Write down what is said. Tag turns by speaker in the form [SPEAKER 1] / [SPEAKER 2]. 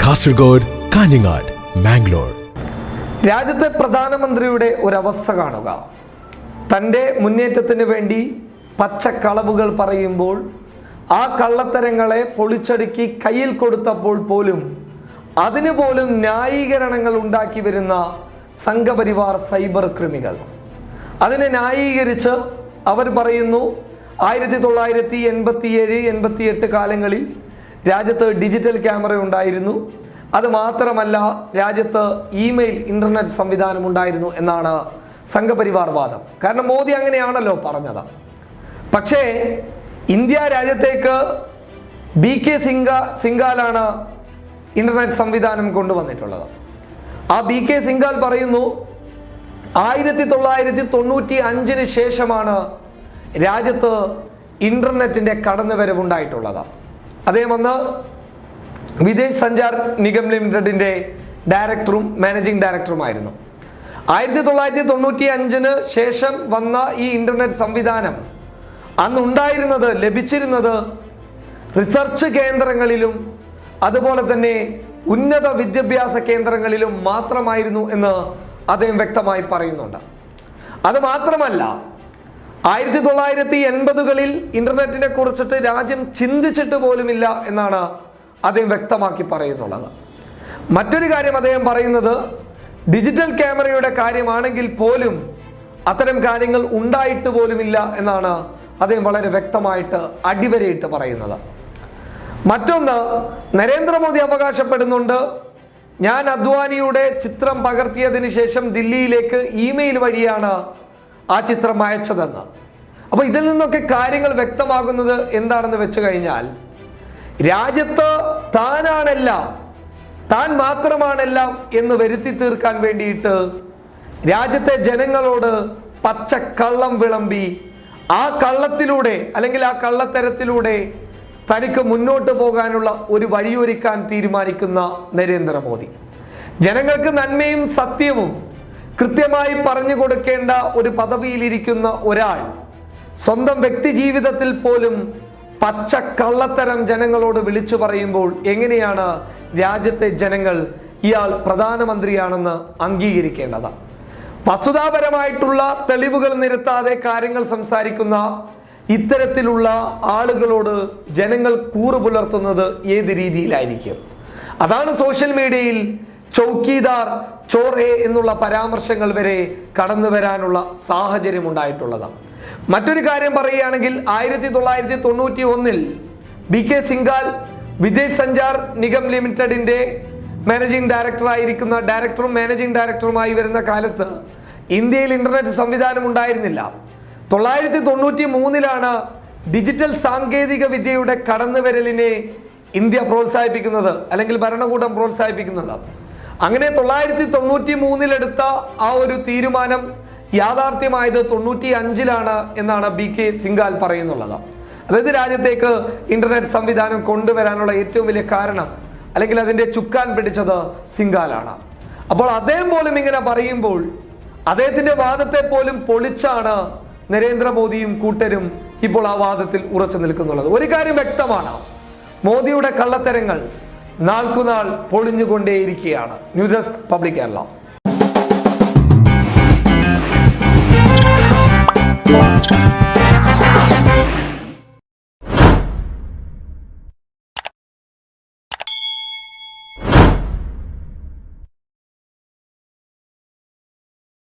[SPEAKER 1] കാസർഗോഡ് കാഞ്ഞങ്ങാട് മാംഗ്ലൂർ
[SPEAKER 2] രാജ്യത്തെ പ്രധാനമന്ത്രിയുടെ ഒരവസ്ഥ കാണുക. തന്റെ മുന്നേറ്റത്തിന് വേണ്ടി പച്ചക്കളവുകൾ പറയുമ്പോൾ ആ കള്ളത്തരങ്ങളെ പൊളിച്ചടുക്കി കയ്യിൽ കൊടുത്തപ്പോൾ പോലും അതിനു പോലും ന്യായീകരണങ്ങൾ ഉണ്ടാക്കി വരുന്ന സംഘപരിവാർ സൈബർ കൃമികൾ അതിനെ ന്യായീകരിച്ച് അവർ പറയുന്നു ആയിരത്തി തൊള്ളായിരത്തി എൺപത്തിയേഴ് എൺപത്തിയെട്ട് കാലങ്ങളിൽ രാജ്യത്ത് ഡിജിറ്റൽ ക്യാമറ ഉണ്ടായിരുന്നു. അത് മാത്രമല്ല രാജ്യത്ത് ഇമെയിൽ ഇന്റർനെറ്റ് സംവിധാനം ഉണ്ടായിരുന്നു എന്നാണ് സംഘപരിവാർ വാദം. കാരണം മോദി അങ്ങനെയാണല്ലോ പറഞ്ഞത്. പക്ഷേ ഇന്ത്യ രാജ്യത്തേക്ക് ബി കെ സിംഗ സിംഗാലാണ് ഇന്റർനെറ്റ് സംവിധാനം കൊണ്ടുവന്നിട്ടുള്ളത്. ആ ബി കെ സിംഗാൽ പറയുന്നു ആയിരത്തി തൊള്ളായിരത്തി തൊണ്ണൂറ്റി അഞ്ചിന് ശേഷമാണ് രാജ്യത്ത് ഇന്റർനെറ്റിന്റെ കടന്നുവരവുണ്ടായിട്ടുള്ളത്. അദ്ദേഹം വന്ന് വിദേശ് സഞ്ചാർ നിഗം ലിമിറ്റഡിന്റെ ഡയറക്ടറും മാനേജിംഗ് ഡയറക്ടറുമായിരുന്നു. ആയിരത്തി തൊള്ളായിരത്തി തൊണ്ണൂറ്റി അഞ്ചിന് ശേഷം വന്ന ഈ ഇന്റർനെറ്റ് സംവിധാനം അന്നുണ്ടായിരുന്നത് ലഭിച്ചിരുന്നത് റിസർച്ച് കേന്ദ്രങ്ങളിലും അതുപോലെ തന്നെ ഉന്നത വിദ്യാഭ്യാസ കേന്ദ്രങ്ങളിലും മാത്രമായിരുന്നു എന്ന് അദ്ദേഹം വ്യക്തമായി പറയുന്നുണ്ട്. അത് മാത്രമല്ല ആയിരത്തി തൊള്ളായിരത്തി എൺപതുകളിൽ ഇന്റർനെറ്റിനെ കുറിച്ചിട്ട് രാജ്യം ചിന്തിച്ചിട്ട് പോലുമില്ല എന്നാണ് അദ്ദേഹം വ്യക്തമാക്കി പറയുന്നുള്ളത്. മറ്റൊരു കാര്യം അദ്ദേഹം പറയുന്നത് ഡിജിറ്റൽ ക്യാമറയുടെ കാര്യമാണെങ്കിൽ പോലും അത്തരം കാര്യങ്ങൾ ഉണ്ടായിട്ട് പോലുമില്ല എന്നാണ് അദ്ദേഹം വളരെ വ്യക്തമായിട്ട് അടിവരയിട്ട് പറയുന്നത്. മറ്റൊന്ന് നരേന്ദ്രമോദി അവകാശപ്പെടുന്നുണ്ട് ഞാൻ അദ്വാനിയുടെ ചിത്രം പകർത്തിയതിനു ശേഷം ദില്ലിയിലേക്ക് ഇമെയിൽ വഴിയാണ് ആ ചിത്രം അയച്ചതെന്ന്. അപ്പോൾ ഇതിൽ നിന്നൊക്കെ കാര്യങ്ങൾ വ്യക്തമാകുന്നത് എന്താണെന്ന് വെച്ച് കഴിഞ്ഞാൽ രാജ്യത്ത് താനാണെല്ലാം താൻ മാത്രമാണെല്ലാം എന്ന് വരുത്തി തീർക്കാൻ വേണ്ടിയിട്ട് രാജ്യത്തെ ജനങ്ങളോട് പച്ച കള്ളം വിളമ്പി ആ കള്ളത്തിലൂടെ അല്ലെങ്കിൽ ആ കള്ളത്തരത്തിലൂടെ തനിക്ക് മുന്നോട്ട് പോകാനുള്ള ഒരു വഴിയൊരുക്കാൻ തീരുമാനിക്കുന്ന നരേന്ദ്രമോദി. ജനങ്ങൾക്ക് നന്മയും സത്യവും കൃത്യമായി പറഞ്ഞു കൊടുക്കേണ്ട ഒരു പദവിയിലിരിക്കുന്ന ഒരാൾ സ്വന്തം വ്യക്തി ജീവിതത്തിൽ പോലും പച്ച കള്ളത്തരം ജനങ്ങളോട് വിളിച്ചു പറയുമ്പോൾ എങ്ങനെയാണ് രാജ്യത്തെ ജനങ്ങൾ ഇയാൾ പ്രധാനമന്ത്രിയാണെന്ന് അംഗീകരിക്കേണ്ടത്? വസ്തുതാപരമായിട്ടുള്ള തെളിവുകൾ നിരത്താതെ കാര്യങ്ങൾ സംസാരിക്കുന്ന ഇത്തരത്തിലുള്ള ആളുകളോട് ജനങ്ങൾ കൂറു പുലർത്തുന്നത് ഏത് രീതിയിലായിരിക്കും? അതാണ് സോഷ്യൽ മീഡിയയിൽ ചൗക്കീദാർ ചോറേ എന്നുള്ള പരാമർശങ്ങൾ വരെ കടന്നു വരാനുള്ള സാഹചര്യം ഉണ്ടായിട്ടുള്ളതാണ് മറ്റൊരു കാര്യം പറയുകയാണെങ്കിൽ ആയിരത്തി തൊള്ളായിരത്തി തൊണ്ണൂറ്റി ഒന്നിൽ ബി കെ സിംഗാൽ വിദേശ് സഞ്ചാർ നിഗം ലിമിറ്റഡിന്റെ മാനേജിംഗ് ഡയറക്ടറായിരിക്കുന്ന ഡയറക്ടറും മാനേജിംഗ് ഡയറക്ടറുമായി വരുന്ന കാലത്ത് ഇന്ത്യയിൽ ഇന്റർനെറ്റ് സംവിധാനം ഉണ്ടായിരുന്നില്ല. തൊള്ളായിരത്തി തൊണ്ണൂറ്റി മൂന്നിലാണ് ഡിജിറ്റൽ സാങ്കേതിക വിദ്യയുടെ കടന്നുവരലിനെ ഇന്ത്യ പ്രോത്സാഹിപ്പിക്കുന്നത് അല്ലെങ്കിൽ ഭരണകൂടം പ്രോത്സാഹിപ്പിക്കുന്നത്. അങ്ങനെ തൊള്ളായിരത്തി തൊണ്ണൂറ്റി മൂന്നിലെടുത്ത ആ ഒരു തീരുമാനം യാഥാർത്ഥ്യമായത് തൊണ്ണൂറ്റി അഞ്ചിലാണ് എന്നാണ് ബി കെ സിംഗാൽ പറയുന്നുള്ളത്. അതായത് രാജ്യത്തേക്ക് ഇന്റർനെറ്റ് സംവിധാനം കൊണ്ടുവരാനുള്ള ഏറ്റവും വലിയ കാരണം അല്ലെങ്കിൽ അതിന്റെ ചുക്കാൻ പിടിച്ചത് സിംഗാലാണ് അപ്പോൾ അദ്ദേഹം പോലും ഇങ്ങനെ പറയുമ്പോൾ അദ്ദേഹത്തിന്റെ വാദത്തെ പോലും പൊളിച്ചാണ് നരേന്ദ്രമോദിയും കൂട്ടരും ഇപ്പോൾ ആ വാദത്തിൽ ഉറച്ചു നിൽക്കുന്നുള്ളത്. ഒരു കാര്യം വ്യക്തമാണ്. മോദിയുടെ കള്ളത്തരങ്ങൾ നാൾക്കുനാൾ പൊളിഞ്ഞുകൊണ്ടേയിരിക്കുകയാണ്. News desk public Kerala.